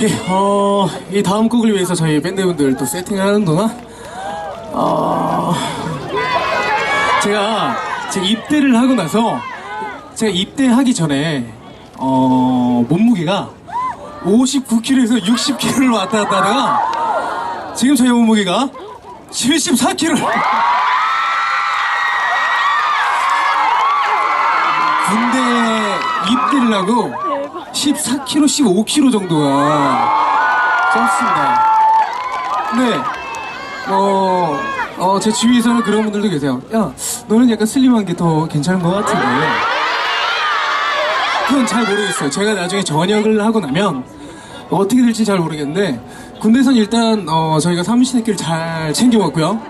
예, 어, 이 다음 곡을 위해서 저희 밴드분들 또 세팅을 하는 동안, 어, 제가, 제가 입대를 하고 나서, 제가 입대하기 전에, 어, 몸무게가 59kg에서 60kg로 왔다 갔다 하다가, 지금 저희 몸무게가 74kg! 군대 입대를 하고 14kg, 15kg 정도가 쪘습니다. 네, 어, 어, 제 주위에서는 그런 분들도 계세요. 야, 너는 약간 슬림한 게 더 괜찮은 것 같은데. 그건 잘 모르겠어요. 제가 나중에 전역을 하고 나면 어떻게 될지 잘 모르겠는데 군대에선 일단 어, 저희가 삼시세끼를 잘 챙겨 먹고요.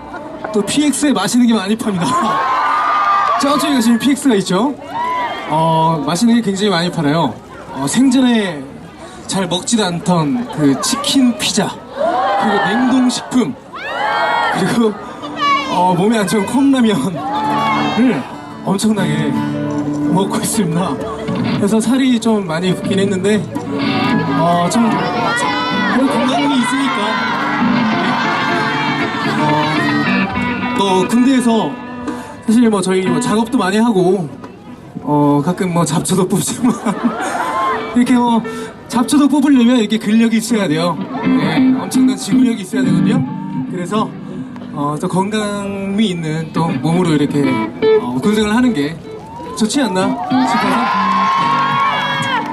또 PX에 맛있는 게 많이 팝니다. 저쪽에 가시면 PX가 있죠. 어, 맛있는 게 굉장히 많이 팔아요. 어, 생전에 잘 먹지도 않던 그 치킨 피자, 그리고 냉동식품, 그리고 어, 몸에 안 좋은 컵라면을 엄청나게 먹고 있습니다. 그래서 살이 좀 많이 붙긴 했는데, 어, 좀, 건강이 있으니까. 어, 또 군대에서 사실 뭐 저희 뭐 작업도 많이 하고, 어, 가끔 뭐 잡초도 뽑지만, 이렇게 뭐 잡초도 뽑으려면 이렇게 근력이 있어야 돼요. 네, 엄청난 지구력이 있어야 되거든요. 그래서, 어, 또 건강미 있는 또 몸으로 이렇게 어, 군생을 하는 게 좋지 않나 싶어서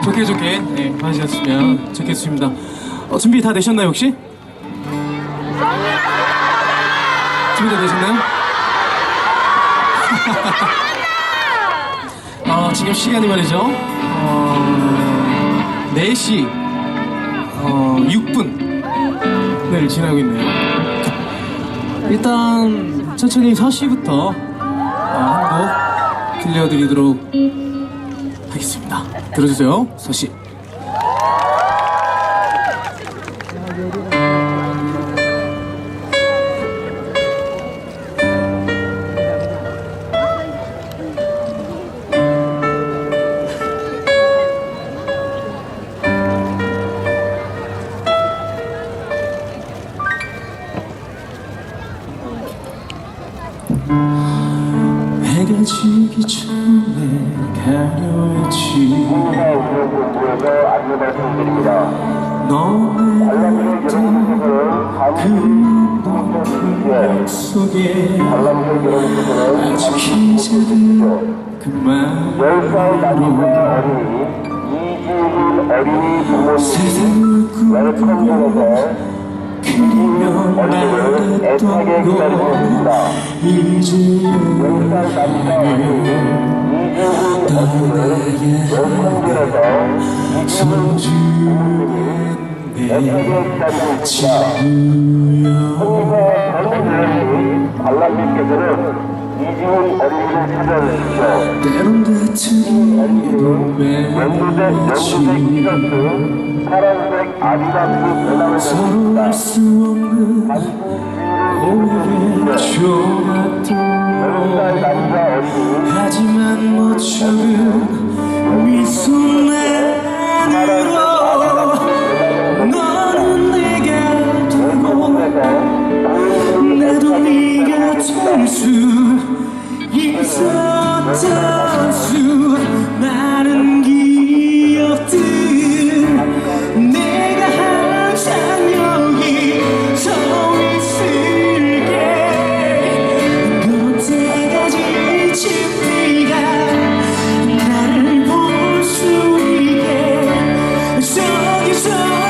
좋게 좋게 네, 봐주셨으면 좋겠습니다. 어, 준비 다 되셨나요 혹시? 준비 다 되셨나요? 어, 지금 시간이 말이죠. 어, 4시 어, 6분을 지나고 있네요. 일단 천천히 서시부터 어, 한곡 들려드리도록 하겠습니다. 들어주세요. 서시. 해가 지기 전에 가려 했지 부에서 안내 말씀드립니다. 너의 여러분께서는 그 여러분께서는 아직 기자는 그 10살 남은 말로 어린이 이지훈 어린이 부모님 세상을 그리며 기다리고 거 이제야 10살 남은 어린이 이지훈 어린이를 웰컴존에서 소중한 내. 지구여. 때론 연두색 매지 티 알수 없는 오래 좋았던 하지만 못 적은 so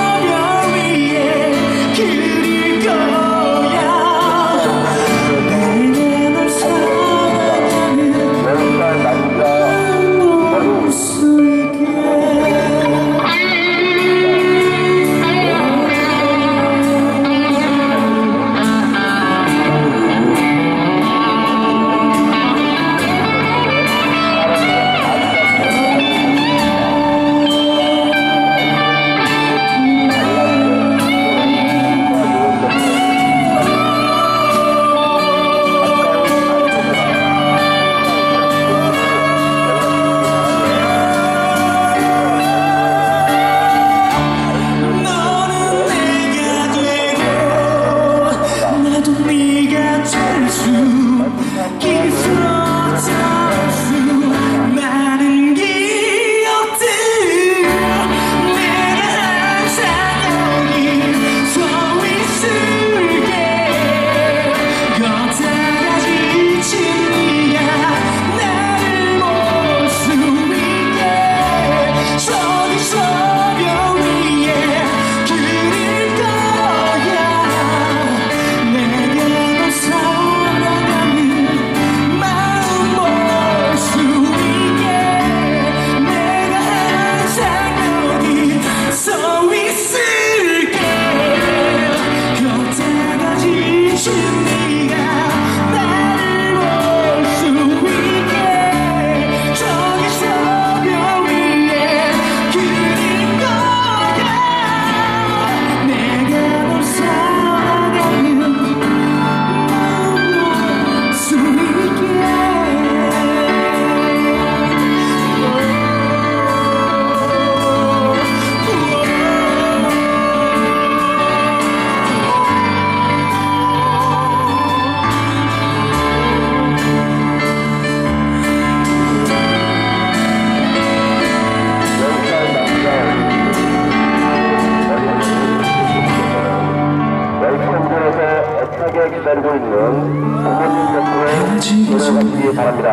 바랍니다.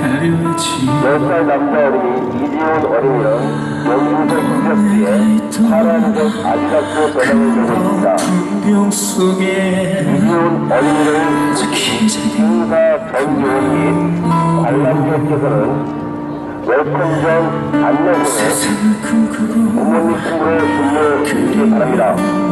가려지 10살 남자 어린이 이지훈 어린이는 영국의 유격지에 파란색 아디다스 배낭을 들고 있습니다. 이지훈 어린이를 행사 전지훈 및 관람객께서는 웰컴 전 안내문에 부모님 친구를 불러 주시기 바랍니다.